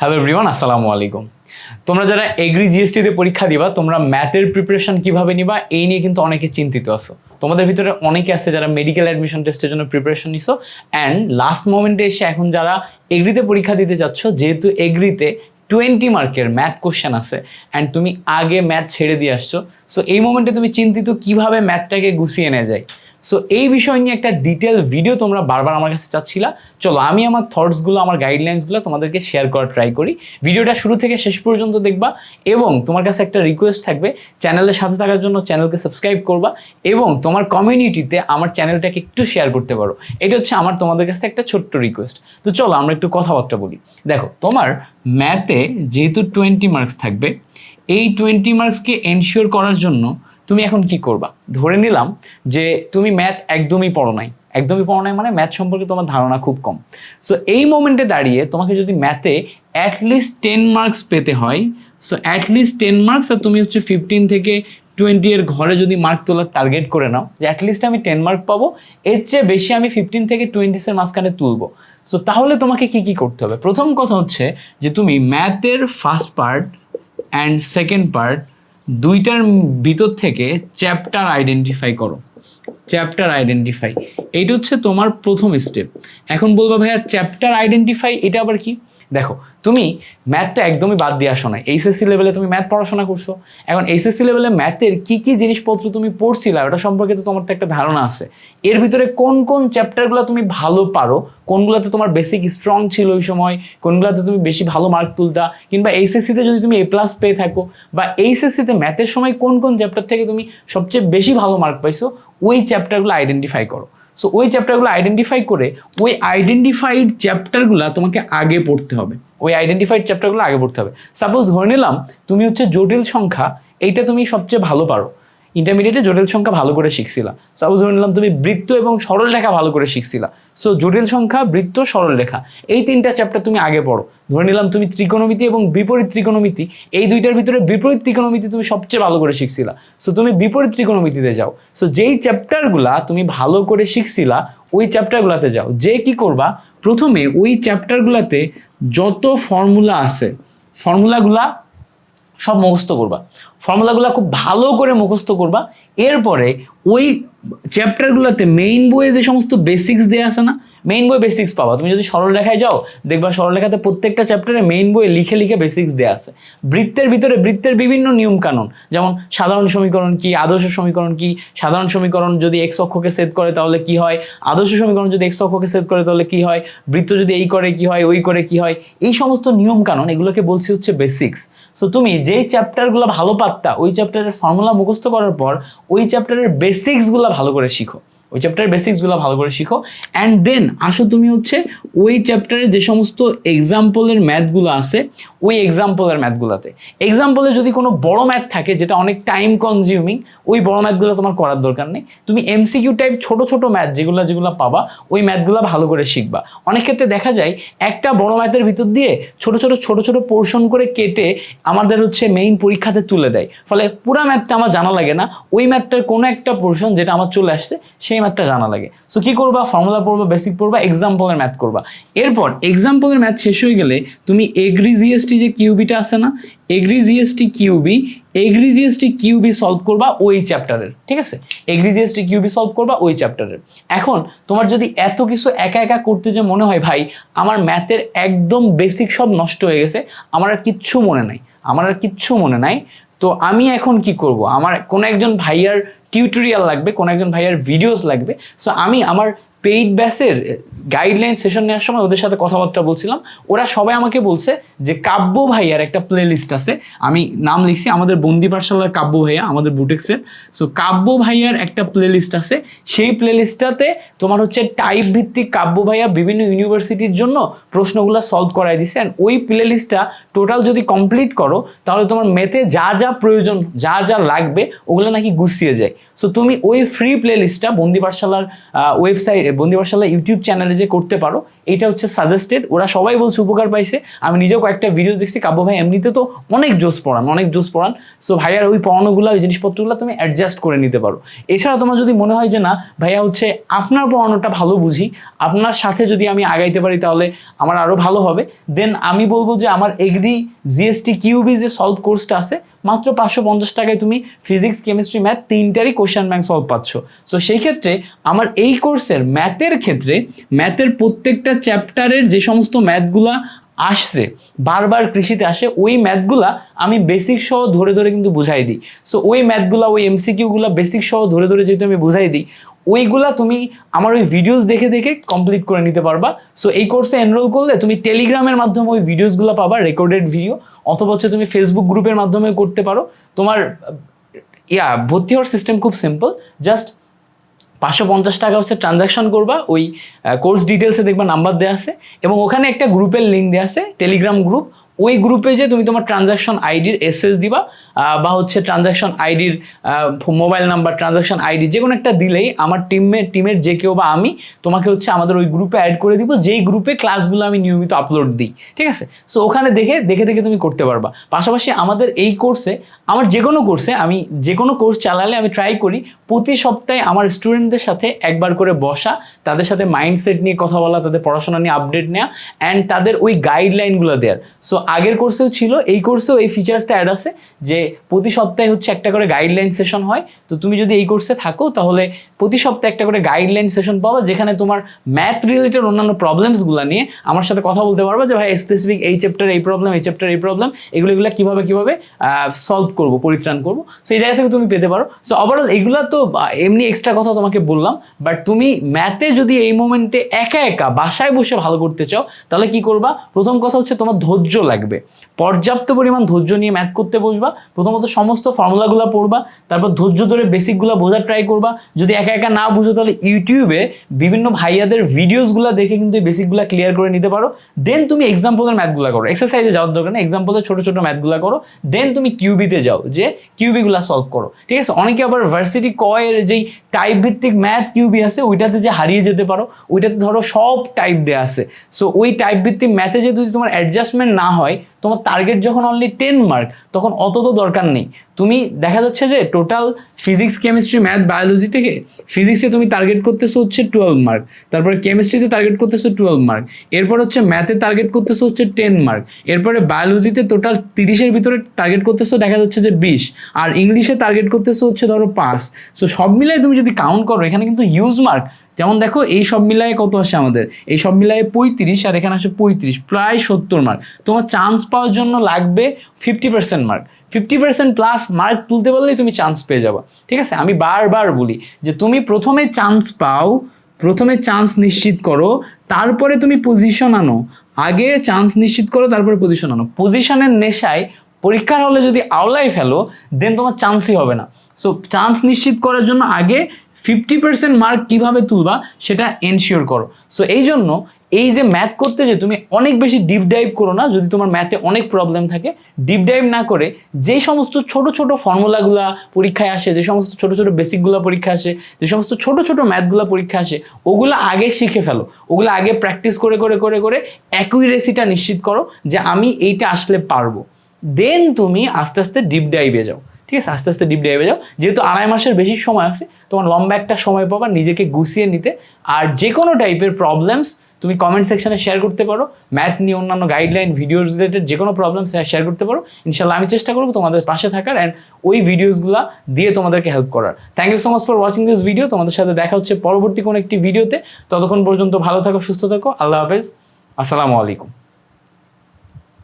Hello everyone আসসালামু আলাইকুম। তোমরা যারা এগ্রি জিএসটিতে পরীক্ষা দিবা, তোমরা ম্যাথের প্রিপারেশন কীভাবে নিবা, এই নিয়ে কিন্তু অনেকে চিন্তিত আছো। তোমাদের ভিতরে অনেকে আছে যারা মেডিকেল অ্যাডমিশন টেস্টের জন্য প্রিপারেশন নিছো অ্যান্ড লাস্ট মোমেন্টে এসে এখন যারা এগ্রিতে পরীক্ষা দিতে যাচ্ছ, যেহেতু এগ্রিতে টোয়েন্টি মার্কের ম্যাথ কোশ্চেন আছে অ্যান্ড তুমি আগে ম্যাথ ছেড়ে দিয়ে আসছো সো এই মোমেন্টে তুমি চিন্তিত কীভাবে ম্যাথটাকে গুছিয়ে নেওয়া যায়। সো এই বিষয় নিয়ে একটা ডিটেল ভিডিও তোমরা বারবার আমার কাছে চাচ্ছিলা। চলো, আমি আমার থটসগুলো আমার গাইডলাইন্সগুলো তোমাদেরকে শেয়ার করার ট্রাই করি। ভিডিওটা শুরু থেকে শেষ পর্যন্ত দেখবা এবং তোমার কাছে একটা রিকোয়েস্ট থাকবে চ্যানেলের সাথে থাকার জন্য চ্যানেলকে সাবস্ক্রাইব করবা এবং তোমার কমিউনিটিতে আমার চ্যানেলটাকে একটু শেয়ার করতে পারো। এটা হচ্ছে আমার তোমাদের কাছে একটা ছোট্ট রিকোয়েস্ট তো চলো, আমরা একটু কথাবার্তা বলি। দেখো, তোমার ম্যাথে যেহেতু টোয়েন্টি মার্কস থাকবে, এই টোয়েন্টি মার্কসকে এনশিওর করার জন্য তুমি এখন কি করবা? ধরে নিলাম যে তুমি ম্যাথ একদমই পড়ো নাই। একদমই পড়ো নাই মানে ম্যাথ সম্পর্কে তোমার ধারণা খুব কম। সো এই মোমেন্টে দাঁড়িয়ে তোমাকে যদি ম্যাথে অ্যাটলিস্ট টেন মার্কস পেতে হয় so at least ten marks আর তুমি হচ্ছে ফিফটিন থেকে টোয়েন্টি এর ঘরে যদি মার্ক তোলার টার্গেট করে নাও, যে অ্যাটলিস্ট আমি টেন মার্ক পাবো, এর চেয়ে বেশি আমি ফিফটিন থেকে টোয়েন্টিসের মাঝখানে তুলবো। সো তাহলে তোমাকে কি কি করতে হবে? প্রথম কথা হচ্ছে যে তুমি ম্যাথের first part and second part দুইটার ভিতর থেকে চ্যাপ্টার আইডেন্টিফাই করো। Chapter identify. এইটা হচ্ছে তোমার প্রথম স্টেপ এখন বলবা ভাইয়া চ্যাপ্টার আইডেন্টিফাই, এটা আবার কি? দেখো, তুমি ম্যাথটা একদমই বাদ দিয়ে আসো না এইচএসসি লেভেলে তুমি ম্যাথ পড়াশোনা করছ। এখন এইচএসসি লেভেলে ম্যাথের কি কি জিনিসপত্র তুমি পড়ছিলা, ওটা সম্পর্কে তো তোমার তো একটা ধারণা আছে। এর ভিতরে কোন কোন চ্যাপ্টারগুলো তুমি ভালো পারো, কোনগুলোতে তোমার বেসিক স্ট্রং ছিল ওই সময়, কোনগুলোতে তুমি বেশি ভালো মার্ক তুলতা, কিংবা এইচএসসিতে যদি তুমি এ প্লাস পেয়ে থাকো, বা এইচএসসিতে ম্যাথের সময় কোন কোন চ্যাপ্টার থেকে তুমি সবচেয়ে বেশি ভালো মার্ক পাইছো, ওই চ্যাপ্টারগুলো আইডেন্টিফাই করো। সো ওই চ্যাপ্টারগুলো আইডেন্টিফাই করে ওই আইডেন্টিফাইড চ্যাপ্টারগুলো তোমাকে আগে পড়তে হবে। ওই আইডেন্টিফাইড চ্যাপ্টারগুলো আগে পড়তে হবে। সাপোজ ধরে নিলাম, তুমি হচ্ছে জটিল সংখ্যা, এইটা তুমি সবচেয়ে ভালো পারো। ইন্টারমিডিয়েটে জটিল সংখ্যা ভালো করে শিখছিলা। সাপোজ ধরে নিলাম তুমি বৃত্ত এবং সরল রেখা ভালো করে শিখছিলা। সো জটিল সংখ্যা, বৃত্ত, সরল রেখা, এই তিনটা চ্যাপ্টার তুমি আগে পড়ো। ধরে নিলাম তুমি ত্রিকোণমিতি এবং বিপরীত ত্রিকোণমিতি, এই দুইটার ভিতরে বিপরীত ত্রিকোণমিতি তুমি সবচেয়ে ভালো করে শিখছিলা। সো তুমি বিপরীত ত্রিকোণমিতিতে যাও। সো যেই চ্যাপ্টারগুলা তুমি ভালো করে শিখছিলা, ওই চ্যাপ্টারগুলাতে যাও। যে কি করবা? প্রথমে ওই চ্যাপ্টারগুলাতে যত ফর্মুলা আছে ফর্মুলাগুলা সব মুখস্থ করবা। ফর্মুলাগুলো খুব ভালো করে মুখস্থ করবা। এরপরে ওই চ্যাপ্টারগুলোতে মেইন বইয়ে যে সমস্ত বেসিক্স দেওয়া আছে না মেইন বই বেসিক্স পাবা। তুমি যদি সরল রেখায় যাও, দেখবা সরল রেখাতে প্রত্যেকটা চ্যাপ্টারে মেইন বইয়ে লিখে লিখে বেসিক্স দেওয়া আছে। বৃত্তের ভিতরে বৃত্তের বিভিন্ন নিয়ম কানুন, যেমন সাধারণ সমীকরণ কি, আদর্শ সমীকরণ কি, সাধারণ সমীকরণ যদি এক্স অক্ষকে সেট করে তাহলে কি হয়, আদর্শ সমীকরণ যদি এক্স অক্ষকে সেট করে তাহলে কি হয়, বৃত্ত যদি এই করে কি হয়, ওই করে কি হয়, এই সমস্ত নিয়ম কানুন, এগুলোকে বলছি হচ্ছে বেসিক্স সো তুমি যেই চ্যাপ্টারগুলো ভালো পারতা, ওই চ্যাপ্টারের ফর্মুলা মুখস্থ করার পর, ওই চ্যাপ্টারের বেসিক্সগুলো ভালো করে শিখো। ওই চ্যাপ্টারের বেসিক্সগুলো ভালো করে শিখো। অ্যান্ড দেন আসো তুমি হচ্ছে ওই চ্যাপ্টারে যে সমস্ত এক্সাম্পলের ম্যাথগুলো আছে, ওই এক্সাম্পলের ম্যাথগুলোতে এক্সাম্পলে যদি কোনো বড় ম্যাথ থাকে, যেটা অনেক টাইম কনজিউমিং ওই বড় ম্যাথগুলো তোমার করার দরকার নেই। তুমি এমসিকিউ টাইপ ছোট ছোট ম্যাথ যেগুলো যেগুলো পাবা, ওই ম্যাথগুলো ভালো করে শিখবা। অনেক ক্ষেত্রে দেখা যায়, একটা বড় ম্যাথের ভিতর দিয়ে ছোট ছোট ছোট ছোট পোর্শন করে কেটে আমাদের হচ্ছে মেইন পরীক্ষাতে তুলে দেয়। ফলে পুরা ম্যাথটা আমার জানা লাগে না, ওই ম্যাথটার কোনো একটা পোর্শন যেটা আমার চলে আসছে, সেই ম্যাথটা জানা লাগে। সো কি করবা? ফর্মুলা পড়বা বেসিক পড়বা এক্সাম্পলের ম্যাথ করবা। এরপর এক্সাম্পলের ম্যাথ শেষ হয়ে গেলে তুমি এগ্রি জিএসটি যে কিউবিটা আছে না agri GST QB agri GST QB solve করবা ওই চ্যাপ্টারের ঠিক আছে? এগ্রি জিএসটি কিউবি সলভ করবা ওই চ্যাপ্টারের এখন, তোমার যদি এত কিছু একা একা করতে যে মনে হয়, ভাই, আমার ম্যাথের একদম বেসিক সব নষ্ট হয়ে গেছে, আমার আর কিচ্ছু মনে নাই, আমার আর কিচ্ছু মনে নাই তো আমি এখন কি করব? আমার কোনো একজন ভাইয়ার টিউটোরিয়াল লাগবে, কোনো একজন ভাইয়ার ভিডিওস লাগবে। সো আমি আমার পেইড ব্যাসের গাইডলাইন সেশন নেওয়ার সময় ওদের সাথে কথাবার্তা বলছিলাম। ওরা সবাই আমাকে বলছে যে, কাব্য ভাইয়ার একটা প্লে লিস্ট আছে। আমি নাম লিখছি, আমাদের বন্দি পাঠশালার কাব্য ভাইয়া, আমাদের বুটেক্সের। সো কাব্য ভাইয়ার একটা প্লে লিস্ট আছে। সেই প্লে লিস্টটাতে তোমার হচ্ছে টাইপ ভিত্তিক কাব্য ভাইয়া বিভিন্ন ইউনিভার্সিটির জন্য প্রশ্নগুলো সলভ করাই দিছে। অ্যান্ড ওই প্লে লিস্টটা টোটাল যদি কমপ্লিট করো, তাহলে তোমার মেতে যা যা প্রয়োজন, যা যা লাগবে, ওগুলো নাকি গুছিয়ে যায়। সো তুমি ওই ফ্রি প্লে লিস্টটা বন্দি পাঠশালার ওয়েবসাইট বন্দি পাঠশালা ইউটিউব চ্যানেলে যে করতে পারো, এটা হচ্ছে সাজেস্টেড ওরা সবাই বলছে উপকার পাইছে। আমি নিজেও কয়েকটা ভিডিও দেখছি। কাব্য ভাই এমনিতে তো অনেক জোস পড়ান, অনেক জোস পড়ান। সো ভাইয়ার ওই পড়ানোগুলো, ওই জিনিসপত্রগুলো তুমি অ্যাডজাস্ট করে নিতে পারো। এছাড়া তোমার যদি মনে হয় যে না, ভাইয়া হচ্ছে আপনার পড়ানোটা ভালো বুঝি, আপনার সাথে যদি আমি আগাইতে পারি তাহলে আমার আরও ভালো হবে। দেন আমি বলব যে আমার এগ্রি জিএসটি কিউবি যে সলভ কোর্সটা আছে মাত্র পাঁচশো পঞ্চাশ টাকায় তুমি ফিজিক্স কেমিস্ট্রি ম্যাথ তিনটারই কোশ্চেন ব্যাংক সলভ পাচ্ছ। সো সেই ক্ষেত্রে আমার এই কোর্সের ম্যাথের ক্ষেত্রে ম্যাথের প্রত্যেকটা চ্যাপ্টারের যে সমস্ত ম্যাথগুলা আসছে, বারবার কৃষিতে আসে, ওই ম্যাথগুলা আমি বেসিক সহ ধরে ধরে কিন্তু বুঝাই দিই। সো ওই ম্যাথগুলা ওই এমসিকিউগুলো বেসিক সহ ধরে ধরে যেহেতু আমি বুঝাই দিই ওইগুলা তুমি আমার ওই ভিডিওস দেখে দেখে কমপ্লিট করে নিতে পারবা। সো এই কোর্সে এনরোল করলে তুমি টেলিগ্রামের মাধ্যমে ওই ভিডিওসগুলো পাবা রেকর্ডেড ভিডিও অথবা হচ্ছে তুমি ফেসবুক গ্রুপের মাধ্যমে করতে পারো। তোমার, ইয়া, ভর্তি হওয়ার সিস্টেম খুব সিম্পল জাস্ট পাঁচশো পঞ্চাশ টাকা হচ্ছে ট্রানজাকশন করবা, ওই কোর্স ডিটেলসে দেখবা নাম্বার দেওয়া আছে, এবং ওখানে একটা গ্রুপের লিঙ্ক দেওয়া আছে টেলিগ্রাম গ্রুপ ওই গ্রুপে যে তুমি তোমার ট্রানজাকশন আইডির এসএস দিবা বা হচ্ছে ট্রানজাকশন আইডির মোবাইল নাম্বার ট্রানজাকশন আইডি যে কোনো একটা দিলেই আমার টিমের টিমের যে কেউ বা আমি তোমাকে হচ্ছে আমাদের ওই গ্রুপে অ্যাড করে দিব, যেই গ্রুপে ক্লাসগুলো আমি নিয়মিত আপলোড দিই, ঠিক আছে? সো ওখানে দেখে দেখে দেখে তুমি করতে পারবা। পাশাপাশি আমাদের এই কোর্সে আমার যে কোনো কোর্সে আমি যে কোনো কোর্স চালালে আমি ট্রাই করি, প্রতি সপ্তাহে আমার স্টুডেন্টদের সাথে একবার করে বসা, তাদের সাথে মাইন্ডসেট নিয়ে কথা বলা, তাদের পড়াশোনা নিয়ে আপডেট নেওয়া অ্যান্ড তাদের ওই গাইডলাইনগুলো দেওয়ার সো আগের কোর্সেও ছিল, এই কোর্সেও এই ফিচার্সটা অ্যাড আছে, যে প্রতি সপ্তাহে হচ্ছে একটা করে গাইডলাইন সেশন হয়। তো তুমি যদি এই কোর্সে থাকো, তাহলে প্রতি সপ্তাহে একটা করে গাইডলাইন সেশন পাবো, যেখানে তোমার ম্যাথ রিলেটেড অন্যান্য প্রবলেমসগুলো নিয়ে আমার সাথে কথা বলতে পারবা যে ভাই স্পেসিফিক এই চ্যাপ্টার এই প্রবলেম এই চ্যাপ্টার এই প্রবলেম এগুলো এগুলো কীভাবে কীভাবে সলভ করব, পরিত্রাণ করব? সেই জায়গা থেকে তুমি পেতে পারো। সো ওভারঅল এগুলো তো এমনি এক্সট্রা কথা তোমাকে বললাম বাট তুমি ম্যাথে যদি এই মোমেন্টে একা একা বাসায় বসে ভালো করতে চাও, তাহলে কি করবা? প্রথম কথা হচ্ছে তোমার ধৈর্য লাগবে। পর্যাপ্ত পরিমাণ ধৈর্য নিয়ে ম্যাথ করতে বসবা। প্রথমত সমস্ত ফর্মুলাগুলো পড়বা, তারপর ধৈর্য ধরে বেসিকগুলো বোঝার ট্রাই করবা। যদি একা একা না বুঝো, তাহলে ইউটিউবে বিভিন্ন ভাইয়াদের ভিডিওসগুলো দেখে কিন্তু এই বেসিকগুলো ক্লিয়ার করে নিতে পারো। দেন তুমি এক্সাম্পলের ম্যাথগুলো করো। এক্সারসাইজে যাওয়ার দরকার নেই। এক্সাম্পলের ছোটো ছোটো ম্যাথগুলো করো। দেন তুমি কিউবিতে যাও, যে কিউবিগুলো সলভ করো। ঠিক আছে? অনেকে আবার ভার্সিটি কয়ের যেই টাইপ ভিত্তিক ম্যাথ কিউবি আছে, ওইটাতে যে হারিয়ে যেতে পারো, ওইটাতে ধরো সব টাইপ দেওয়া আছে। সো ওই টাইপ ভিত্তিক ম্যাথে যদি তোমার অ্যাডজাস্টমেন্ট না হয় তোমার টার্গেট যখন অনলি টেন মার্ক তখন অত তো দরকার নেই। তুমি দেখা যাচ্ছে যে total physics chemistry math biology থেকে ফিজিক্সে তুমি টার্গেট করতেছো হচ্ছে টুয়েলভ মার্ক তারপরে কেমিস্ট্রিতে টার্গেট করতেছো টুয়েলভ মার্ক এরপর হচ্ছে ম্যাথে টার্গেট করতেছো হচ্ছে টেন মার্ক এরপরে বায়োলজিতে টোটাল তিরিশের ভিতরে টার্গেট করতেছো দেখা যাচ্ছে যে বিশ, আর ইংলিশে টার্গেট করতেছো হচ্ছে ধরো পাঁচ। সো সব মিলাই তুমি যদি কাউন্ট করো, এখানে কিন্তু হিউজ মার্ক যেমন দেখো, এই সব মিলায়ে কত আসে আমাদের? এই সব মিলায়ে পঁয়ত্রিশ, আর এখানে আসে পঁয়ত্রিশ, প্রায় সত্তর মার্ক তোমার চান্স পাওয়ার জন্য লাগবে fifty percent mark fifty percent plus mark তুলতে পারলেই তুমি চান্স পেয়ে যাবে। ঠিক আছে? আমি বারবার বলি যে তুমি প্রথমে চান্স পাও, প্রথমে চান্স নিশ্চিত করো, তারপরে তুমি পজিশন আনো। আগে চান্স নিশ্চিত করো, তারপরে পজিশন আনো। পজিশনের নেশায় পরীক্ষার হলে যদি আওলায় ফেলো দেন তোমার চান্সই হবে না। সো চান্স নিশ্চিত করার জন্য আগে ফিফটি পার্সেন্ট মার্ক কীভাবে তুলবা সেটা এনশিওর করো। সো এই জন্য এই যে ম্যাথ করতে যে তুমি অনেক বেশি ডিপ ডাইভ করো না, যদি তোমার ম্যাথে অনেক প্রবলেম থাকে ডিপ ডাইভ না করে যে সমস্ত ছোট ছোট ফর্মুলাগুলা পরীক্ষায় আসে, যে সমস্ত ছোট ছোট বেসিকগুলো পরীক্ষা আসে, যে সমস্ত ছোট ছোট ম্যাথগুলো পরীক্ষা আসে, ওগুলো আগে শিখে ফেলো। ওগুলো আগে প্র্যাকটিস করে করে করে করে অ্যাকুইরেসিটা নিশ্চিত করো যে আমি এইটা আসলে পারব। দেন তুমি আস্তে আস্তে ডিপ ডাইভে যাও। ঠিক আছে? আস্তে আস্তে ডিপ ডাইভে যাও। যেহেতু আড়াই মাসের বেশি সময় আছে, তোমার লম্বা একটা সময় পাবা নিজেকে গুছিয়ে নিতে। আর যে কোনো টাইপের প্রবলেমস তুমি কমেন্ট সেকশনে শেয়ার করতে পারো। ম্যাথ নিয়ে অন্যান্য গাইডলাইন ভিডিও রিলেটেড যে কোনো প্রবলেম শেয়ার করতে পারো। ইনশাল্লাহ আমি চেষ্টা করব তোমাদের পাশে থাকার অ্যান্ড ওই ভিডিওসগুলো দিয়ে তোমাদেরকে হেল্প করার। Thank you so much for watching this video তোমাদের সাথে দেখা হচ্ছে পরবর্তী কোনো একটি ভিডিওতে ততক্ষণ পর্যন্ত ভালো থাকো, সুস্থ থাকো। আল্লাহ হাফেজ। আসসালামু আলাইকুম।